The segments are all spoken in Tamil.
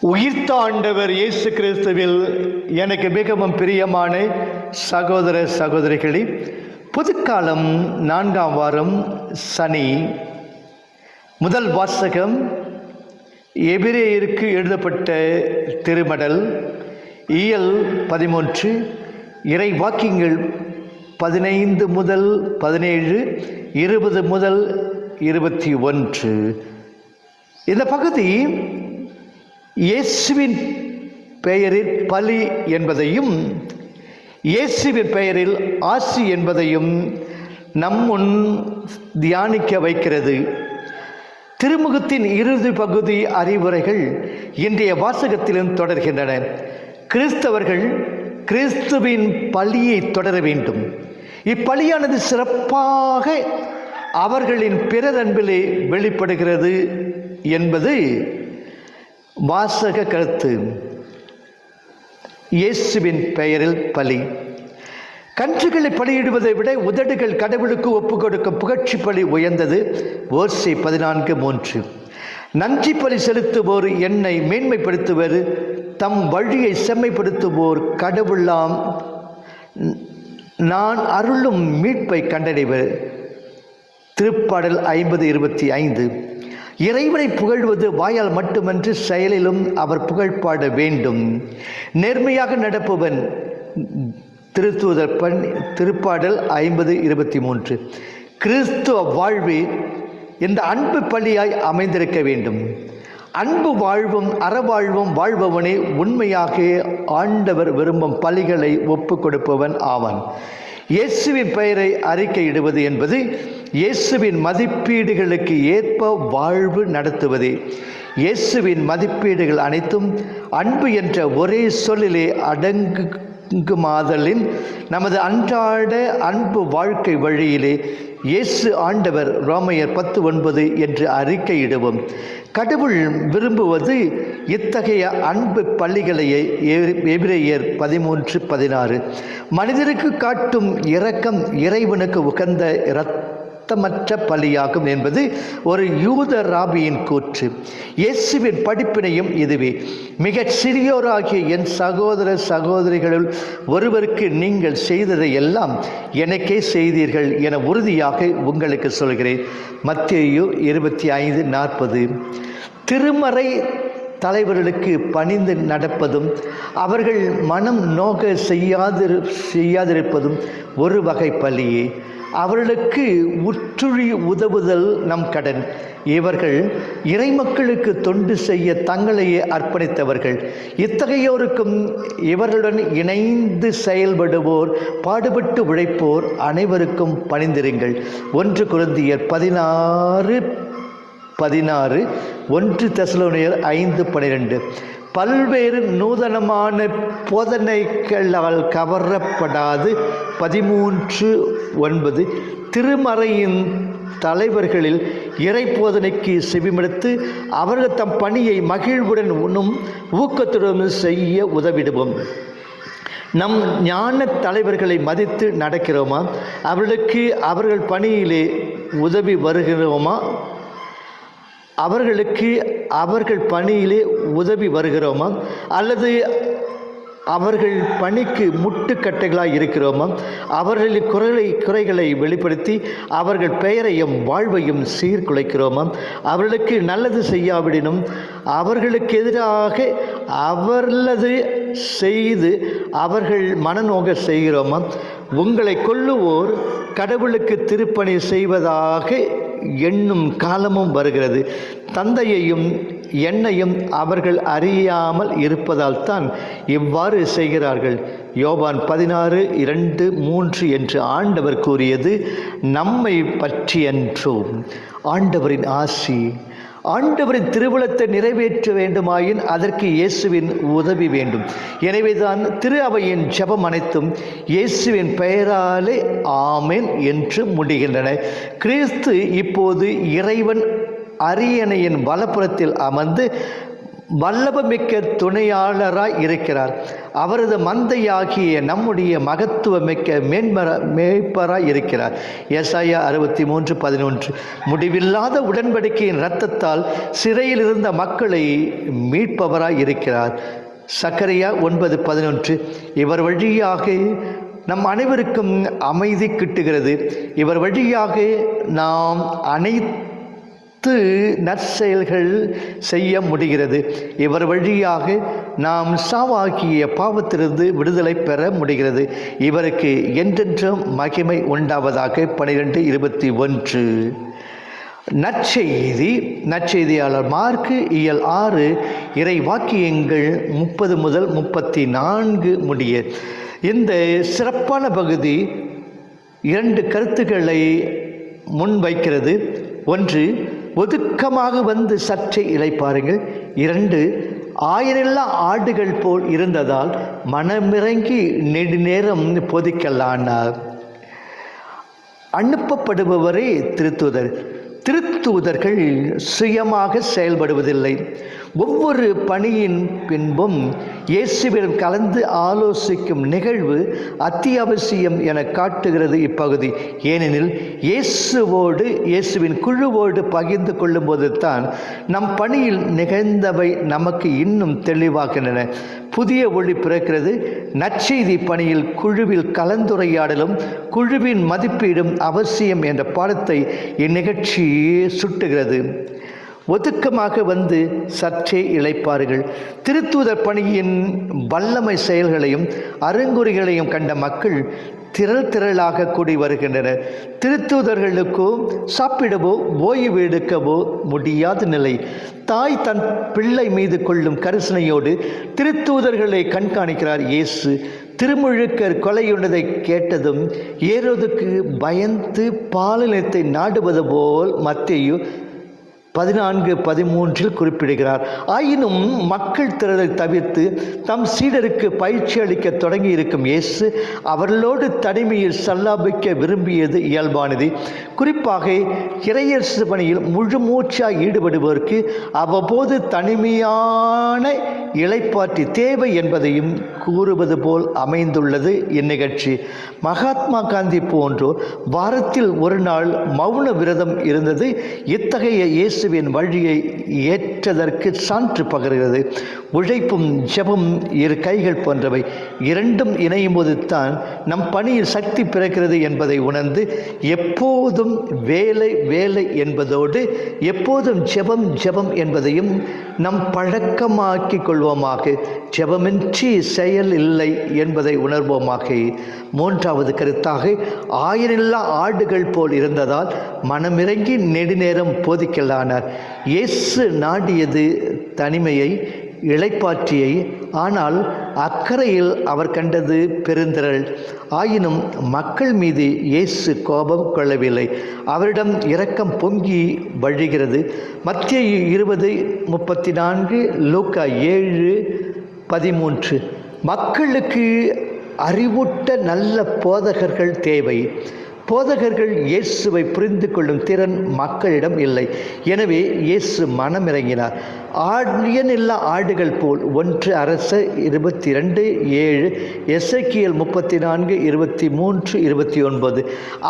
உயிர்த்த ஆண்டவர் இயேசு கிறிஸ்துவில் எனக்கு மிகவும் பிரியமான சகோதர சகோதரிகளே புதுக்காலம் நான்காம் வாரம் சனி முதல் வாசகம் எபிரேயருக்கு எழுதப்பட்ட திருமடல் இயல் பதிமூன்று இறை வாக்கியங்கள் பதினைந்து முதல் பதினேழு இருபது முதல் இருபத்தி ஒன்று. இந்த பகுதி இயேசுவின் பெயரில் பலி என்பதையும் இயேசுவின் பெயரில் ஆசி என்பதையும் நம் முன் தியானிக்க வைக்கிறது. திருமுகத்தின் இறுதி பகுதி அறிவுரைகள் இன்றைய வாசகத்திலும் தொடர்கின்றன. கிறிஸ்தவர்கள் கிறிஸ்துவின் பலியை தொடர வேண்டும். இப்பள்ளியானது சிறப்பாக அவர்களின் பிறரன்பிலே வெளிப்படுகிறது என்பது வாசக கருத்து. இயேசுவின் பெயரில் பலி. கன்றுகளை பலியிடுவதை விட உதடுகள் கடவுளுக்கு ஒப்பு கொடுக்கும் புகழ்ச்சி பலி உயர்ந்தது. ஓர்சி பதினான்கு மூன்று. நன்றி பலி செலுத்துவோர் என்னை மேன்மைப்படுத்துவர். தம் வழியை செம்மைப்படுத்துவோர் கடவுளாம். நான் அருளும் மீட்பை கண்டடைவர். திருப்பாடல் ஐம்பது இருபத்தி ஐந்து. இறைவனை புகழ்வது வாயால் மட்டுமன்று செயலிலும் அவர் புகழ்பாட வேண்டும். நேர்மையாக நடப்பவன் திருத்துவதற் பண் திருப்பாடல் ஐம்பது இருபத்தி மூன்று. கிறிஸ்துவ வாழ்வு இந்த அன்பு பள்ளியாய் அமைந்திருக்க வேண்டும். அன்பு வாழ்வும் அறவாழ்வும் வாழ்பவனே உண்மையாக ஆண்டவர் விரும்பும் பலிகளை ஒப்பு கொடுப்பவன் ஆவான். இயேசுவின் பெயரை அறிக்கையிடுவது என்பது இயேசுவின் மதிப்பீடுகளுக்கு ஏற்ப வாழ்வு நடத்துவதே. இயேசுவின் மதிப்பீடுகள் அனைத்தும் அன்பு என்ற ஒரே சொல்லிலே அடங்குமாதலின் நமது அன்றாட அன்பு வாழ்க்கை வழியிலே இயேசு ஆண்டவர் ரோமையர் பத்து ஒன்பது என்று அறிக்கையிடுவோம். கடவுள் விரும்புவது இத்தகைய அன்பு பள்ளிகளையே எபிரேயர் பதிமூன்று பதினாறு. மனிதருக்கு காட்டும் இரக்கம் இறைவனுக்கு உகந்த அர்த்தமற்ற பலியாகும் என்பது ஒரு யூத ராபியின் கூற்று. இயேசுவின் படிப்பினையும் இதுவே. மிக சிறியோராகிய என் சகோதர சகோதரிகளுள் ஒருவருக்கு நீங்கள் செய்ததை எல்லாம் எனக்கே செய்தீர்கள் என உறுதியாக உங்களுக்கு சொல்கிறேன். மத்தியு இருபத்தி ஐந்து நாற்பது. திருமறை தலைவர்களுக்கு பணிந்து நடப்பதும் அவர்கள் மனம் நோக செய்யாதிரு செய்யாதிருப்பதும் ஒரு வகை பலியே. அவர்களுக்கு உற்றுழி உதவுதல் நம் கடன். இவர்கள் இறைமக்களுக்கு தொண்டு செய்ய தங்களையே அர்ப்பணித்தவர்கள். இத்தகையோருக்கும் இவர்களுடன் இணைந்து செயல்படுவோர் பாடுபட்டு உழைப்போர் அனைவருக்கும் பணிந்திருங்கள். ஒன்று குருந்தியர் பதினாறு பதினாறு ஒன்று தசலோனியர் ஐந்து பனிரெண்டு. பல்வேறு நூதனமான போதனைகளால் கவரப்படாது. பதிமூன்று ஒன்பது. திருமறையின் தலைவர்களில் இறை போதனைக்கு செவிமடுத்து அவர்கள் தம் பணியை மகிழ்வுடன் உண்ணும் ஊக்கத்துடன் செய்ய உதவிடுவோம். நம் ஞான தலைவர்களை மதித்து நடக்கிறோமா? அவர்களுக்கு அவர்கள் பணியிலே உதவி வருகிறோமா? அவர்களுக்கு அவர்கள் பணியிலே உதவி வருகிறோமா? அல்லது அவர்கள் பணிக்கு முட்டுக்கட்டைகளாக இருக்கிறோமா? அவர்களின் குறைகளை குறைகளை வெளிப்படுத்தி அவர்கள் பெயரையும் வாழ்வையும் சீர்குலைக்கிறோமா? அவர்களுக்கு நல்லது செய்யாவிடனும். அவர்களுக்கு எதிராக அவர்களது செய்து அவர்கள் மனநோக செய்கிறோமா? உங்களை கொல்லுவோர் கடவுளுக்கு திருப்பணி செய்வதாக எண்ணும் காலமும் வருகிறது. தந்தையையும் என்னையும் அவர்கள் அறியாமல் இருப்பதால் தான் இவ்வாறு செய்கிறார்கள். யோபான் பதினாறு இரண்டு மூன்று என்று ஆண்டவர் கூறியது நம்மை பற்றியன்றோ ஆண்டவரின் ஆசி ஆண்டவரின் திருவிழத்தை நிறைவேற்ற வேண்டுமாயின் அதற்கு இயேசுவின் உதவி வேண்டும். எனவேதான் திரு அவையின் ஜபம் அனைத்தும் இயேசுவின் பெயராலே ஆமேன் என்று முடிகின்றன. கிறிஸ்து இப்போது இறைவன் அரியணையின் வலப்புறத்தில் அமர்ந்து வல்லபமிக்க துணையாளராய் இருக்கிறார். அவரது மந்தையாகிய நம்முடைய மகத்துவமிக்க மேன்மர மேய்ப்பராய் இருக்கிறார். எஸ்ஐயா அறுபத்தி மூன்று பதினொன்று. முடிவில்லாத உடன்படிக்கையின் இரத்தத்தால் சிறையில் இருந்த மக்களை மீட்பவராய் இருக்கிறார். சக்கரையா ஒன்பது பதினொன்று. இவர் வழியாக நம் அனைவருக்கும் அமைதி கிட்டுகிறது. இவர் வழியாக நாம் அனைத்து அனைத்து நற்செயல்கள் செய்ய முடிகிறது. இவர் வழியாக நாம் சாவாக்கிய பாவத்திலிருந்து விடுதலை பெற முடிகிறது. இவருக்கு என்றென்றும் மகிமை உண்டாவதாக. பனிரெண்டு இருபத்தி ஒன்று. நற்செய்தி. நற்செய்தியாளர் மார்க்கு இயல் ஆறு இறை வாக்கியங்கள் முப்பது முதல் முப்பத்தி நான்கு முடிய. இந்த சிறப்பான பகுதி இரண்டு கருத்துக்களை முன்வைக்கிறது. ஒன்று ஒதுக்கமாக வந்து சற்றே இழைப்பாருங்கள். இரண்டு ஆயிரல்லா ஆடுகள் போல் இருந்ததால் மனமிறங்கி நெடுநேரம் பொதிக்கலானார். அனுப்பப்படுபவரே திருத்துதர். திருத்தூதர்கள் சுயமாக செயல்படுவதில்லை. ஒவ்வொரு பணியின் பின்பும் இயேசுவிடம் கலந்து ஆலோசிக்கும் நிகழ்வு அத்தியாவசியம் என காட்டுகிறது இப்பகுதி. ஏனெனில் இயேசுவோடு இயேசுவின் குழுவோடு பகிர்ந்து கொள்ளும்போது தான் நம் பணியில் நிகழ்ந்தவை நமக்கு இன்னும் தெளிவாகின்றன. புதிய ஒளி பிறக்கிறது. நற்செய்தி பணியில் குழுவில் கலந்துரையாடலும் குழுவின் மதிப்பீடும் அவசியம் என்ற பாடத்தை இந்நிகழ்ச்சி சுட்டுகிறது. ஒதுக்கமாக வந்து சற்றே இழைப்பார்கள். திருத்தூதர் பணியின் வல்லமை செயல்களையும் அருங்குறிகளையும் கண்ட மக்கள் திரள் திரளாக கூடி வருகின்றனர். திருத்துதர்களுக்கோ சாப்பிடவோ ஓய்வு எடுக்கவோ முடியாத நிலை. தாய் தன் பிள்ளை மீது கொள்ளும் கரிசனையோடு திருத்தூதர்களை கண்காணிக்கிறார் இயேசு. திருமுழுக்கர் கொலையுண்டதை கேட்டதும் ஏறோதுக்கு பயந்து பாலினத்தை நாடுவது போல் மத்தேயு பதினான்கு பதிமூன்றில் குறிப்பிடுகிறார். ஆயினும் மக்கள் திரளை தவிர்த்து தம் சீடருக்கு பயிற்சி அளிக்க தொடங்கி இருக்கும் இயேசு அவர்களோடு தனிமையில் சல்லாபிக்க விரும்பியது இயல்பானது. குறிப்பாக இறையரசு பணியில் முழு மூச்சாக ஈடுபடுவோருக்கு அவ்வப்போது தனிமையான இளைப்பாற்றி தேவை என்பதையும் கூறுவது போல் அமைந்துள்ளது இந்நிகழ்ச்சி. மகாத்மா காந்தி போன்றோர் வாரத்தில் ஒரு நாள் மௌன விரதம் இருந்தது. இத்தகைய இயேசு இயேசுவின் வழியை ஏற் ஏற்றதற்கு சான்று பகர்கிறது. உழைப்பும் ஜபம் இரு கைகள் போன்றவை இரண்டும் இணையும் போது தான் நம் பணியில் சக்தி பிறக்கிறது என்பதை உணர்ந்து எப்போதும் வேலை வேலை என்பதோடு எப்போதும் ஜபம் ஜபம் என்பதையும் நம் பழக்கமாக்கிக் கொள்வோமாக. ஜபமின்றி செயல் இல்லை என்பதை உணர்வோமாக. மூன்றாவது கருத்தாக ஆயிரில்லா ஆடுகள் போல் இருந்ததால் மனமிறங்கி நெடுநேரம் போதிக்கலானார். இயேசு நாடியது தனிமையை இளைப்பாற்றியை ஆனால் அக்கறையில் அவர் கண்டது பெருந்திரள். ஆயினும் மக்கள் மீது இயேசு கோபம் கொள்ளவில்லை. அவரிடம் இரக்கம் பொங்கி வழிகிறது. மத்திய இருபது முப்பத்தி நான்கு லூக்கா ஏழு பதிமூன்று. மக்களுக்கு அறிவூட்ட நல்ல போதகர்கள் தேவை. போதகர்கள் இயேசுவை புரிந்து கொள்ளும் திறன் மக்களிடம் இல்லை. எனவே இயேசு மனமிறங்கினார். ஆடியனில்லா ஆடுகள் போல் ஒன்று அரச இருபத்தி ரெண்டு ஏழு எஸ்ஐக்கியல் முப்பத்தி நான்கு இருபத்தி மூன்று இருபத்தி ஒன்பது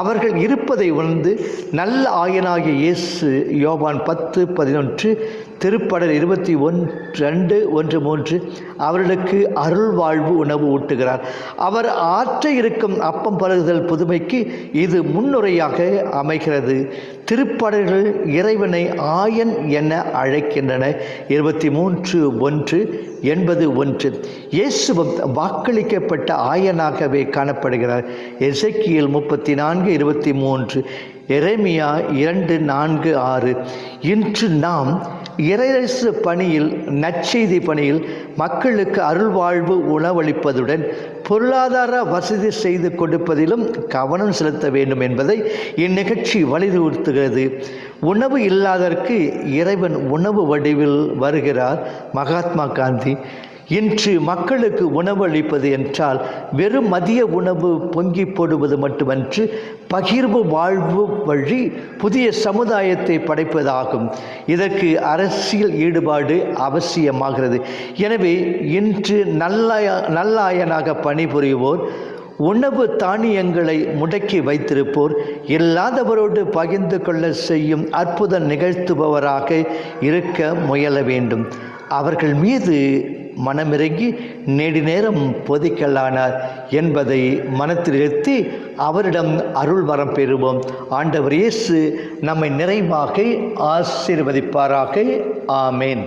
அவர்கள் இருப்பதை உணர்ந்து நல்ல ஆயனாகிய இயேசு யோபான் பத்து பதினொன்று திருப்படல் இருபத்தி ஒன் ரெண்டு ஒன்று மூன்று அவர்களுக்கு அருள் வாழ்வு உணவு ஊட்டுகிறார். அவர் ஆற்ற இருக்கும் அப்பம் பருகுதல் புதுமைக்கு இது முன்னுரையாக அமைகிறது. திருப்படல்கள் இறைவனை ஆயன் என அழைக்கின்றன. இருபத்தி மூன்று ஒன்று எண்பது ஒன்று. இயேசுவும் வாக்களிக்கப்பட்ட ஆயனாகவே காணப்படுகிறார். எசைக்கியல் முப்பத்தி நான்கு இருபத்தி மூன்று. எரேமியா இரண்டு நான்கு ஆறு. இன்று நாம் இறையரசு பணியில் நற்செய்தி பணியில் மக்களுக்கு அருள்வாழ்வு உணவளிப்பதுடன் பொருளாதார வசதி செய்து கொடுப்பதிலும் கவனம் செலுத்த வேண்டும் என்பதை இந்நிகழ்ச்சி வலியுறுத்துகிறது. உணவு இல்லாதற்கு இறைவன் உணவு வடிவில் வருகிறார் மகாத்மா காந்தி. இன்று மக்களுக்கு உணவு அளிப்பது என்றால் வெறும் மதிய உணவு பொங்கி போடுவது மட்டுமன்று பகிர்வு வாழ்வு வழி புதிய சமுதாயத்தை படைப்பதாகும். இதற்கு அரசியல் ஈடுபாடு அவசியமாகிறது. எனவே இன்று நல்லாய நல்லாயனாக பணிபுரிவோர் உணவு தானியங்களை முடக்கி வைத்திருப்போர் இல்லாதவரோடு பகிர்ந்து கொள்ள செய்யும் அற்புதம் நிகழ்த்துபவராக இருக்க முயல வேண்டும். அவர்கள் மீது மனமிறங்கி நெடு நேரம் பொதிக்கலானார் என்பதை மனத்தில் நிறுத்தி அவரிடம் அருள் வரம் பெறுவோம். ஆண்டவர் இயேசு நம்மை நிறைவாக ஆசீர்வதிப்பாராக. ஆமேன்.